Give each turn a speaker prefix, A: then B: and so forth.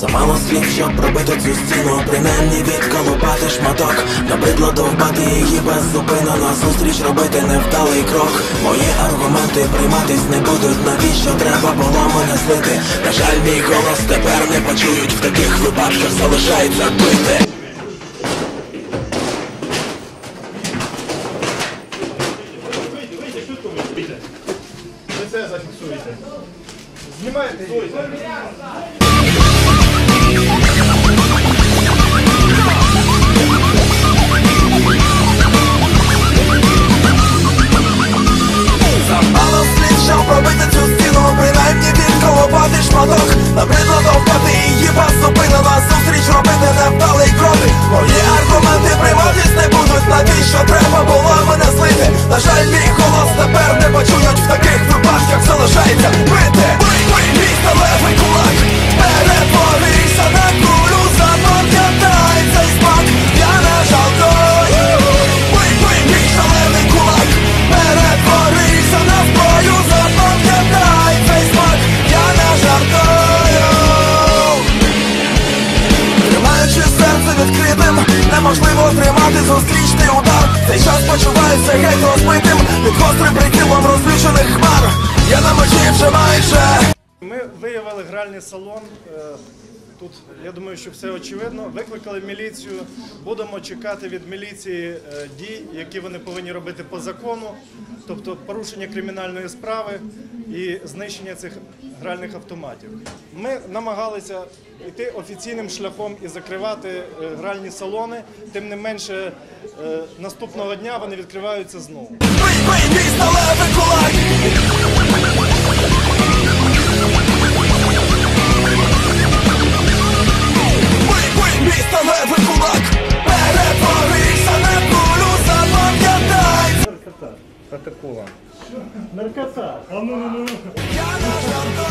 A: Замало слів, щоб пробити цю стіну, принаймні відколупати шматок. Набридло довбати її беззупинено Зустріч робити невдалий крок. Мої аргументи прийматись не будуть. Навіщо треба було мене злити На жаль, мій голос тепер не почують. В таких випадках залишається бити
B: це зафіксуєте. Знімаєте
A: шматок Набридло довбати її зупинила Зустріч робити невдалий кроти Мої аргументи неможливо тримати зустрічний удар. Цей час почувається геть розбитим, під гострим прицілом розлючених хмар. Я на межі вже майже.
B: Ми виявили гральний салон. Тут я думаю, що все очевидно. Викликали міліцію. Будемо чекати від міліції е, дій, які вони повинні робити по закону, тобто порушення кримінальної справи і знищення цих гральних автоматів. Ми намагалися йти офіційним шляхом і закривати е, гральні салони. Тим не менше, е, наступного дня вони відкриваються знову. Атакова.
C: Наркота. А ну, ну, ну.
A: Жартую.